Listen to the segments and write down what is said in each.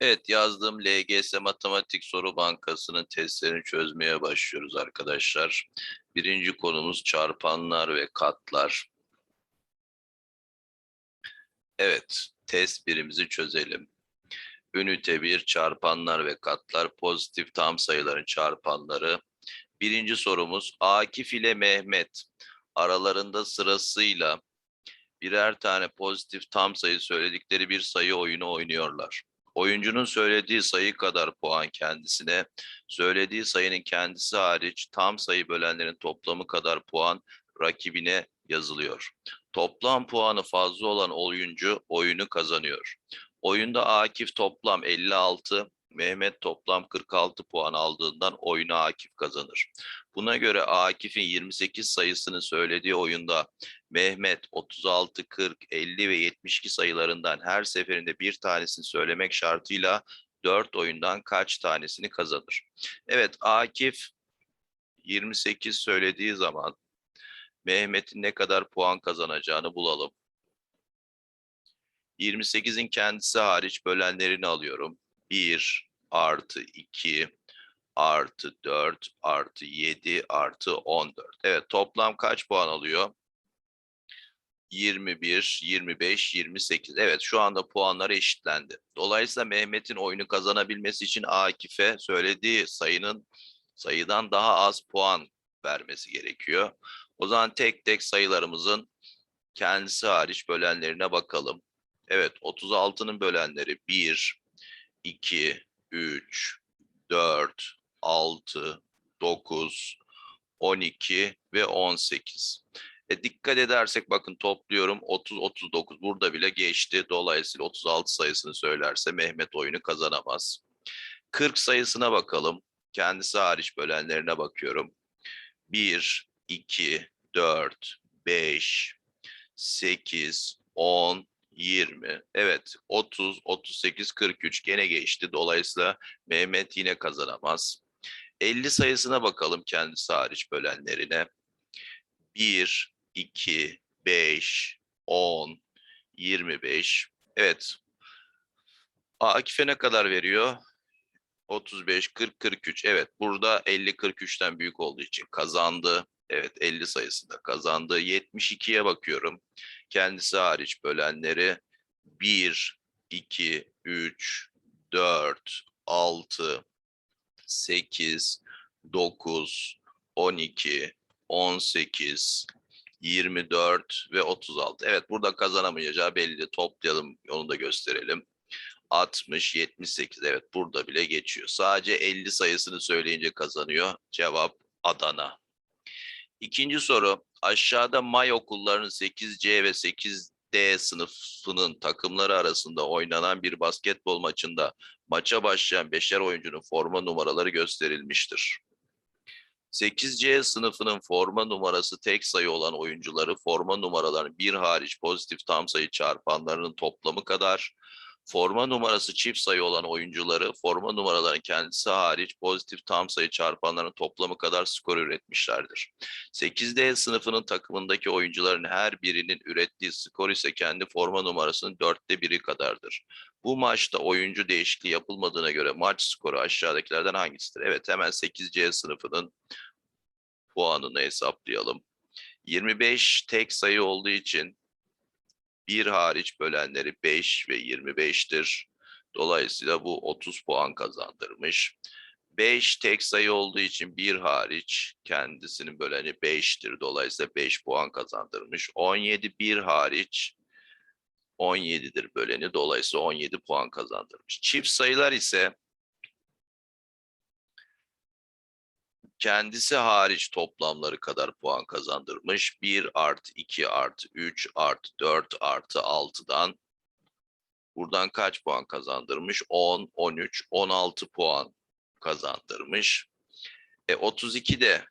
Evet yazdığım LGS Matematik Soru Bankası'nın testlerini çözmeye başlıyoruz arkadaşlar. Birinci konumuz çarpanlar ve katlar. Evet test birimizi çözelim. Ünite 1 çarpanlar ve katlar pozitif tam sayıların çarpanları. Birinci sorumuz Akif ile Mehmet aralarında sırasıyla birer tane pozitif tam sayı söyledikleri bir sayı oyunu oynuyorlar. Oyuncunun söylediği sayı kadar puan kendisine, söylediği sayının kendisi hariç tam sayı bölenlerin toplamı kadar puan rakibine yazılıyor. Toplam puanı fazla olan oyuncu oyunu kazanıyor. Oyunda Akif toplam 56, Mehmet toplam 46 puan aldığından oyunu Akif kazanır. Buna göre Akif'in 28 sayısını söylediği oyunda Mehmet 36, 40, 50 ve 72 sayılarından her seferinde bir tanesini söylemek şartıyla 4 oyundan kaç tanesini kazanır? Evet Akif 28 söylediği zaman Mehmet'in ne kadar puan kazanacağını bulalım. 28'in kendisi hariç bölenlerini alıyorum. 1 artı 2 artı 4 artı 7 artı 14. Evet toplam kaç puan alıyor? 21, 25, 28. Evet şu anda puanlar eşitlendi. Dolayısıyla Mehmet'in oyunu kazanabilmesi için Akif'e söylediği sayının sayıdan daha az puan vermesi gerekiyor. O zaman tek tek sayılarımızın kendisi hariç bölenlerine bakalım. Evet 36'nın bölenleri 1, 2, 3, 4, 6, 9, 12 ve 18. E dikkat edersek bakın topluyorum 30 39 burada bile geçti. Dolayısıyla 36 sayısını söylerse Mehmet oyunu kazanamaz. 40 sayısına bakalım. Kendisi hariç bölenlerine bakıyorum. 1 2 4 5 8 10 20. Evet 30 38 43 gene geçti. Dolayısıyla Mehmet yine kazanamaz. 50 sayısına bakalım kendisi hariç bölenlerine. 1 2, 5, 10, 25. Evet. Akif'e ne kadar veriyor? 35, 40, 43. Evet burada 50, 43'ten büyük olduğu için kazandı. Evet 50 sayısında kazandı. 72'ye bakıyorum. Kendisi hariç bölenleri 1, 2, 3, 4, 6, 8, 9, 12, 18, 24 ve 36. Evet burada kazanamayacağı belli. Toplayalım onu da gösterelim. 60, 78. Evet burada bile geçiyor. Sadece 50 sayısını söyleyince kazanıyor. Cevap Adana. İkinci soru. Aşağıda May okullarının 8C ve 8D sınıfının takımları arasında oynanan bir basketbol maçında maça başlayan beşer oyuncunun forma numaraları gösterilmiştir. 8C sınıfının forma numarası tek sayı olan oyuncuları forma numaralarının bir hariç pozitif tam sayı çarpanlarının toplamı kadar, forma numarası çift sayı olan oyuncuları forma numaralarının kendisi hariç pozitif tam sayı çarpanlarının toplamı kadar skor üretmişlerdir. 8D sınıfının takımındaki oyuncuların her birinin ürettiği skor ise kendi forma numarasının dörtte biri kadardır. Bu maçta oyuncu değişikliği yapılmadığına göre maç skoru aşağıdakilerden hangisidir? Evet hemen 8C sınıfının puanını hesaplayalım. 25 tek sayı olduğu için bir hariç bölenleri 5 ve 25'tir. Dolayısıyla bu 30 puan kazandırmış. 5 tek sayı olduğu için bir hariç kendisinin böleni 5'tir. Dolayısıyla 5 puan kazandırmış. 17 bir hariç 17'dir böleni. Dolayısıyla 17 puan kazandırmış. Çift sayılar ise kendisi hariç toplamları kadar puan kazandırmış. 1 artı 2 artı 3 artı 4 artı 6'dan buradan kaç puan kazandırmış? 10, 13, 16 puan kazandırmış. E, 32 de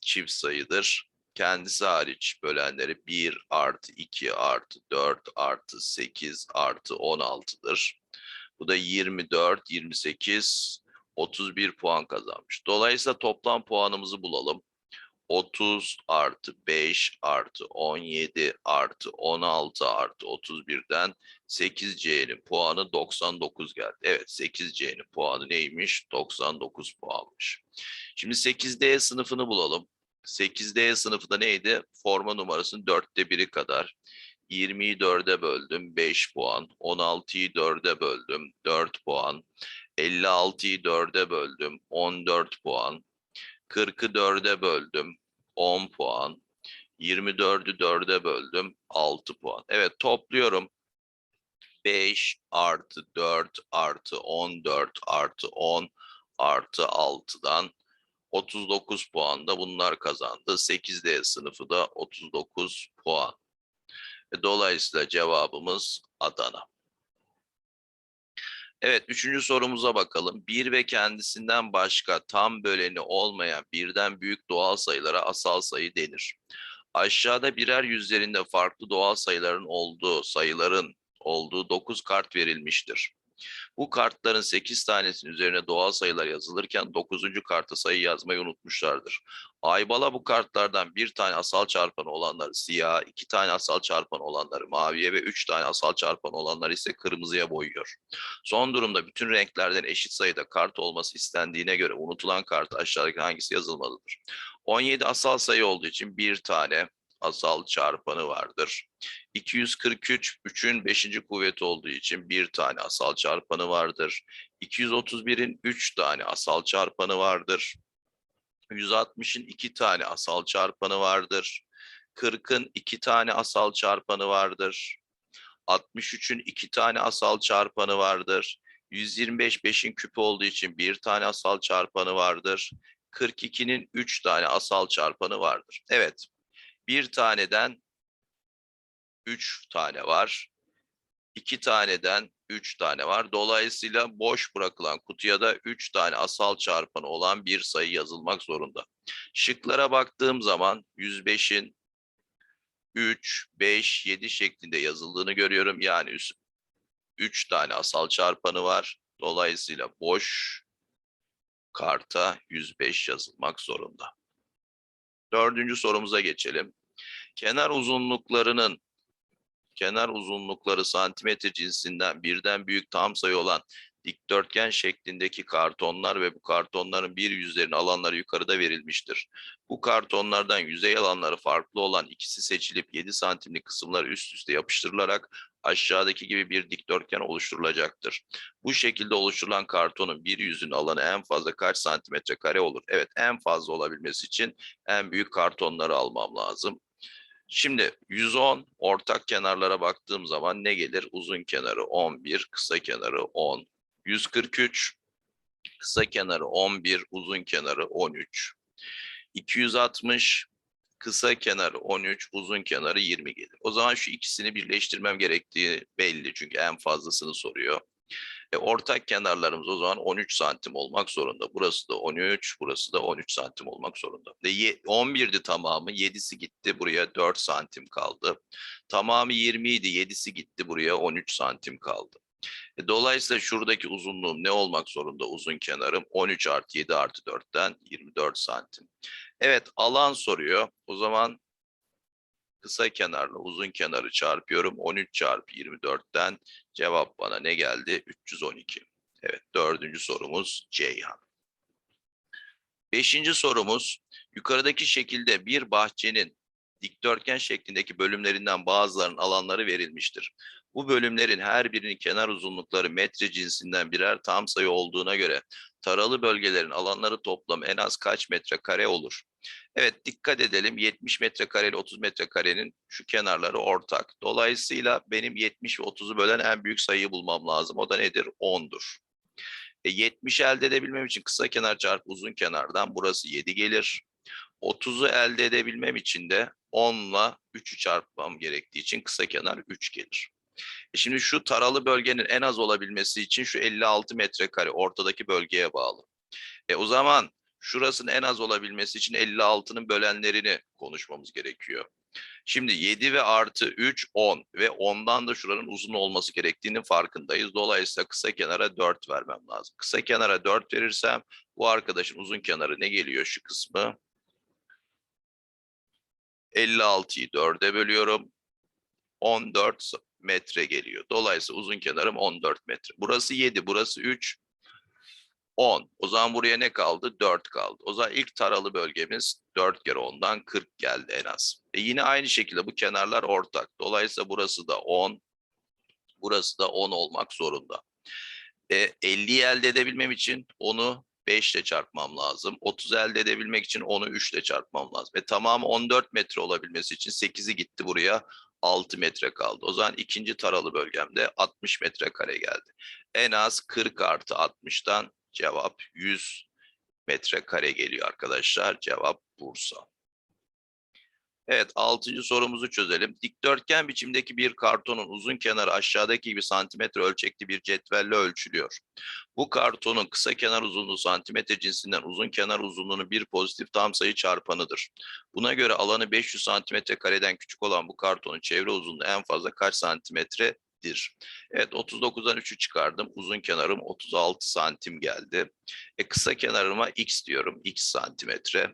çift sayıdır. Kendisi hariç bölenleri 1 artı 2 artı 4 artı 8 artı 16'dır. Bu da 24, 28, 31 puan kazanmış. Dolayısıyla toplam puanımızı bulalım. 30 artı 5 artı 17 artı 16 artı 31'den 8C'nin puanı 99 geldi. Evet 8C'nin puanı neymiş? 99 puanmış. Şimdi 8D sınıfını bulalım. 8D sınıfı da neydi? Forma numarasının dörtte biri kadar. 20'yi 4'e böldüm 5 puan. 16'yı 4'e böldüm 4 puan. 56'yı 4'e böldüm 14 puan. 40'ı 4'e böldüm 10 puan. 24'ü 4'e böldüm 6 puan. Evet topluyorum. 5 artı 4 artı 14 artı 10 artı 6'dan 39 puan da bunlar kazandı. 8D sınıfı da 39 puan. Ve Dolayısıyla cevabımız Adana. Evet, üçüncü sorumuza bakalım. Bir ve kendisinden başka tam böleni olmayan birden büyük doğal sayılara asal sayı denir. Aşağıda birer yüzlerinde farklı doğal sayıların olduğu sayıların olduğu 9 kart verilmiştir. Bu kartların 8 tanesinin üzerine doğal sayılar yazılırken 9. karta sayı yazmayı unutmuşlardır. Aybala bu kartlardan bir tane asal çarpanı olanları siyah, iki tane asal çarpanı olanları maviye ve üç tane asal çarpanı olanları ise kırmızıya boyuyor. Son durumda bütün renklerden eşit sayıda kart olması istendiğine göre unutulan kart aşağıdaki hangisi yazılmalıdır? 17 asal sayı olduğu için bir tane asal çarpanı vardır. 243 3'ün 5. kuvveti olduğu için bir tane asal çarpanı vardır. 231'in 3 tane asal çarpanı vardır. 160'ın 2 tane asal çarpanı vardır. 40'ın 2 tane asal çarpanı vardır. 63'ün 2 tane asal çarpanı vardır. 125 5'in küpü olduğu için bir tane asal çarpanı vardır. 42'nin 3 tane asal çarpanı vardır. Evet. Bir taneden 3 tane var. 2 taneden 3 tane var. Dolayısıyla boş bırakılan kutuya da 3 tane asal çarpanı olan bir sayı yazılmak zorunda. Şıklara baktığım zaman 105'in 3, 5, 7 şeklinde yazıldığını görüyorum. Yani 3 tane asal çarpanı var. Dolayısıyla boş karta 105 yazılmak zorunda. Dördüncü sorumuza geçelim. Kenar uzunluklarının kenar uzunlukları santimetre cinsinden birden büyük tam sayı olan dikdörtgen şeklindeki kartonlar ve bu kartonların bir yüzlerinin alanları yukarıda verilmiştir. Bu kartonlardan yüzey alanları farklı olan ikisi seçilip 7 santimlik kısımlar üst üste yapıştırılarak aşağıdaki gibi bir dikdörtgen oluşturulacaktır. Bu şekilde oluşturulan kartonun bir yüzün alanı en fazla kaç santimetre kare olur? Evet en fazla olabilmesi için en büyük kartonları almam lazım. Şimdi 110 ortak kenarlara baktığım zaman ne gelir? Uzun kenarı 11, kısa kenarı 10. 143 kısa kenarı 11, uzun kenarı 13. 260 kısa kenarı 13, uzun kenarı 20 gelir. O zaman şu ikisini birleştirmem gerektiği belli çünkü en fazlasını soruyor. E, ortak kenarlarımız o zaman 13 santim olmak zorunda. Burası da 13, burası da 13 santim olmak zorunda. Ve 11'di tamamı, 7'si gitti buraya 4 santim kaldı. Tamamı 20 idi, 7'si gitti buraya 13 santim kaldı. E, dolayısıyla şuradaki uzunluğum ne olmak zorunda uzun kenarım? 13 artı 7 artı 4'ten 24 santim. Evet alan soruyor. O zaman kısa kenarla uzun kenarı çarpıyorum. 13 çarpı 24'ten cevap bana ne geldi? 312. Evet dördüncü sorumuz Ceyhan. Beşinci sorumuz yukarıdaki şekilde bir bahçenin dikdörtgen şeklindeki bölümlerinden bazılarının alanları verilmiştir. Bu bölümlerin her birinin kenar uzunlukları metre cinsinden birer tam sayı olduğuna göre taralı bölgelerin alanları toplam en az kaç metrekare olur? Evet dikkat edelim 70 metrekare ile 30 metrekarenin şu kenarları ortak. Dolayısıyla benim 70 ve 30'u bölen en büyük sayıyı bulmam lazım. O da nedir? 10'dur. E, 70 elde edebilmem için kısa kenar çarpı uzun kenardan burası 7 gelir. 30'u elde edebilmem için de 10 ile 3'ü çarpmam gerektiği için kısa kenar 3 gelir. E şimdi şu taralı bölgenin en az olabilmesi için şu 56 metrekare ortadaki bölgeye bağlı. E o zaman şurasının en az olabilmesi için 56'nın bölenlerini konuşmamız gerekiyor. Şimdi 7 ve artı 3 10 ve 10'dan da şuranın uzun olması gerektiğinin farkındayız. Dolayısıyla kısa kenara 4 vermem lazım. Kısa kenara 4 verirsem bu arkadaşın uzun kenarı ne geliyor şu kısmı? 56'yı 4'e bölüyorum. 14 s- metre geliyor. Dolayısıyla uzun kenarım 14 metre. Burası 7, burası 3. 10. O zaman buraya ne kaldı? 4 kaldı. O zaman ilk taralı bölgemiz 4 kere 10'dan 40 geldi en az. E yine aynı şekilde bu kenarlar ortak. Dolayısıyla burası da 10. Burası da 10 olmak zorunda. E, 50'yi elde edebilmem için onu 5 ile çarpmam lazım. 30 elde edebilmek için onu 3 ile çarpmam lazım. E tamamı 14 metre olabilmesi için 8'i gitti buraya. 6 metre kaldı. O zaman ikinci taralı bölgemde 60 metrekare geldi. En az 40 artı 60'tan cevap 100 metrekare geliyor arkadaşlar. Cevap Bursa. Evet, altıncı sorumuzu çözelim. Dikdörtgen biçimdeki bir kartonun uzun kenarı aşağıdaki gibi santimetre ölçekli bir cetvelle ölçülüyor. Bu kartonun kısa kenar uzunluğu santimetre cinsinden uzun kenar uzunluğunun bir pozitif tam sayı çarpanıdır. Buna göre alanı 500 santimetre kareden küçük olan bu kartonun çevre uzunluğu en fazla kaç santimetredir? Evet, 39'dan 3'ü çıkardım. Uzun kenarım 36 santim geldi. E, kısa kenarıma x diyorum, x santimetre.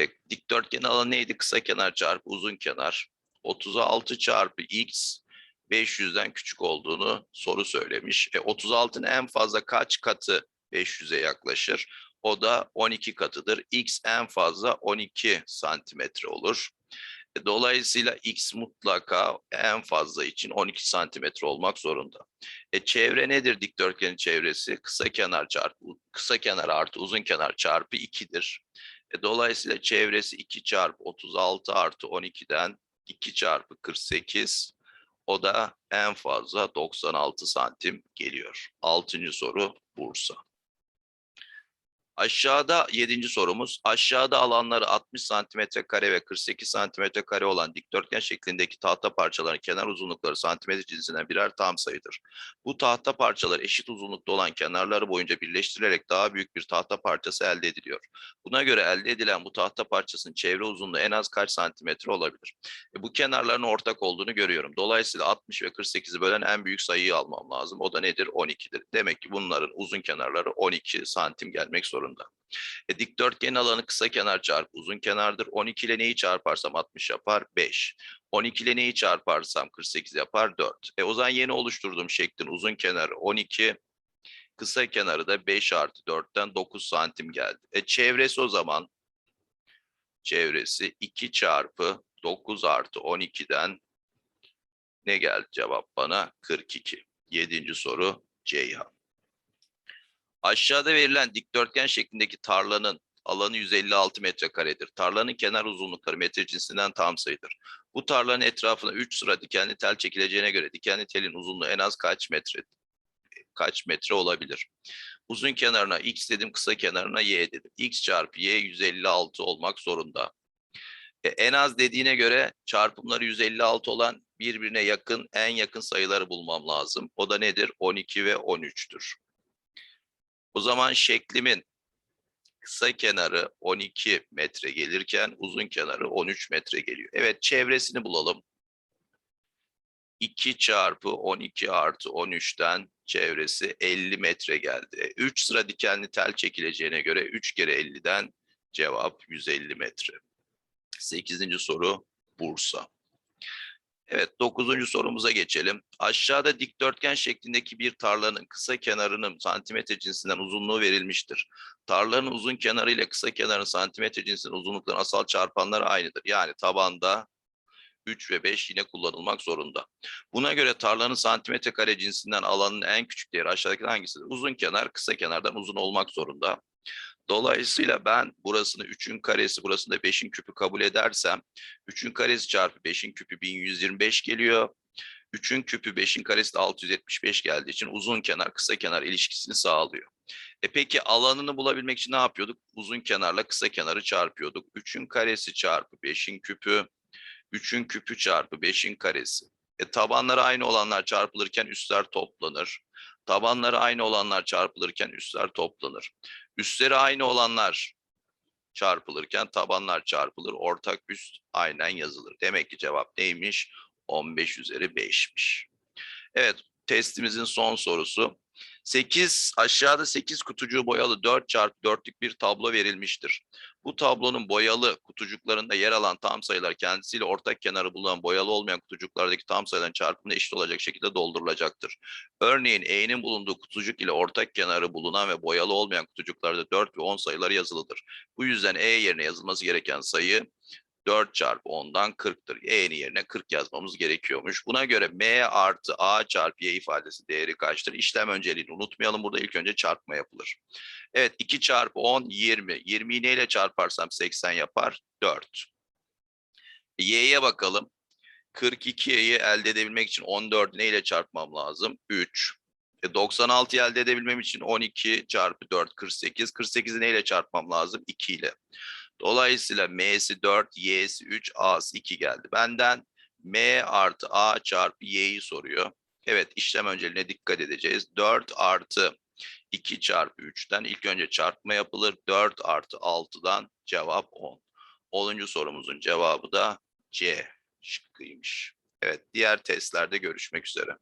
E, dikdörtgen alanı neydi? Kısa kenar çarpı uzun kenar. 36 çarpı x 500'den küçük olduğunu soru söylemiş. E, 36'nın en fazla kaç katı 500'e yaklaşır? O da 12 katıdır. X en fazla 12 santimetre olur. E, Dolayısıyla x mutlaka en fazla için 12 santimetre olmak zorunda. E, çevre nedir dikdörtgenin çevresi? Kısa kenar çarpı kısa kenar artı uzun kenar çarpı 2'dir. E, dolayısıyla çevresi 2 çarpı 36 artı 12'den 2 çarpı 48 o da en fazla 96 santim geliyor. Altıncı soru Bursa. Aşağıda yedinci sorumuz. Aşağıda alanları 60 santimetre kare ve 48 santimetre kare olan dikdörtgen şeklindeki tahta parçaların kenar uzunlukları santimetre cinsinden birer tam sayıdır. Bu tahta parçaları eşit uzunlukta olan kenarları boyunca birleştirilerek daha büyük bir tahta parçası elde ediliyor. Buna göre elde edilen bu tahta parçasının çevre uzunluğu en az kaç santimetre olabilir? E, bu kenarların ortak olduğunu görüyorum. Dolayısıyla 60 ve 48'i bölen en büyük sayıyı almam lazım. O da nedir? 12'dir. Demek ki bunların uzun kenarları 12 santim gelmek zorunda. E, dikdörtgenin alanı kısa kenar çarpı uzun kenardır. 12 ile neyi çarparsam 60 yapar? 5. 12 ile neyi çarparsam 48 yapar? 4. E, o zaman yeni oluşturduğum şeklin uzun kenarı 12, kısa kenarı da 5 artı 4'ten 9 santim geldi. E, çevresi o zaman çevresi 2 çarpı 9 artı 12'den ne geldi cevap bana? 42. Yedinci soru Ceyhan. Aşağıda verilen dikdörtgen şeklindeki tarlanın alanı 156 metrekaredir. Tarlanın kenar uzunlukları metre cinsinden tam sayıdır. Bu tarlanın etrafına 3 sıra dikenli tel çekileceğine göre dikenli telin uzunluğu en az kaç metre kaç metre olabilir? Uzun kenarına x dedim, kısa kenarına y dedim. x çarpı y 156 olmak zorunda. E, en az dediğine göre çarpımları 156 olan birbirine yakın en yakın sayıları bulmam lazım. O da nedir? 12 ve 13'tür. O zaman şeklimin kısa kenarı 12 metre gelirken uzun kenarı 13 metre geliyor. Evet çevresini bulalım. 2 çarpı 12 artı 13'ten çevresi 50 metre geldi. 3 sıra dikenli tel çekileceğine göre 3 kere 50'den cevap 150 metre. 8. soru Bursa. Evet, dokuzuncu sorumuza geçelim. Aşağıda dikdörtgen şeklindeki bir tarlanın kısa kenarının santimetre cinsinden uzunluğu verilmiştir. Tarlanın uzun kenarı ile kısa kenarın santimetre cinsinden uzunlukların asal çarpanları aynıdır. Yani tabanda 3 ve 5 yine kullanılmak zorunda. Buna göre tarlanın santimetre kare cinsinden alanın en küçük değeri aşağıdaki hangisidir? Uzun kenar kısa kenardan uzun olmak zorunda. Dolayısıyla ben burasını 3'ün karesi, burasını da 5'in küpü kabul edersem 3'ün karesi çarpı 5'in küpü 1125 geliyor. 3'ün küpü 5'in karesi de 675 geldiği için uzun kenar kısa kenar ilişkisini sağlıyor. E peki alanını bulabilmek için ne yapıyorduk? Uzun kenarla kısa kenarı çarpıyorduk. 3'ün karesi çarpı 5'in küpü, 3'ün küpü çarpı 5'in karesi. E tabanları aynı olanlar çarpılırken üstler toplanır. Tabanları aynı olanlar çarpılırken üstler toplanır. Üstleri aynı olanlar çarpılırken tabanlar çarpılır. Ortak üst aynen yazılır. Demek ki cevap neymiş? 15 üzeri 5'miş. Evet testimizin son sorusu. 8 aşağıda 8 kutucuğu boyalı 4 çarpı 4'lük bir tablo verilmiştir. Bu tablonun boyalı kutucuklarında yer alan tam sayılar kendisiyle ortak kenarı bulunan boyalı olmayan kutucuklardaki tam sayıların çarpımına eşit olacak şekilde doldurulacaktır. Örneğin E'nin bulunduğu kutucuk ile ortak kenarı bulunan ve boyalı olmayan kutucuklarda 4 ve 10 sayıları yazılıdır. Bu yüzden E yerine yazılması gereken sayı 4 çarpı 10'dan 40'tır. E'nin yerine 40 yazmamız gerekiyormuş. Buna göre M artı A çarpı Y ifadesi değeri kaçtır? İşlem önceliğini unutmayalım. Burada ilk önce çarpma yapılır. Evet 2 çarpı 10 20. 20'yi neyle çarparsam 80 yapar? 4. Y'ye bakalım. 42'yi elde edebilmek için 14 neyle çarpmam lazım? 3. E, 96'yı elde edebilmem için 12 çarpı 4 48. 48'i neyle çarpmam lazım? 2 ile. Dolayısıyla M'si 4, Y'si 3, A'sı 2 geldi. Benden M artı A çarpı Y'yi soruyor. Evet işlem önceliğine dikkat edeceğiz. 4 artı 2 çarpı 3'ten ilk önce çarpma yapılır. 4 artı 6'dan cevap 10. 10. sorumuzun cevabı da C şıkkıymış. Evet diğer testlerde görüşmek üzere.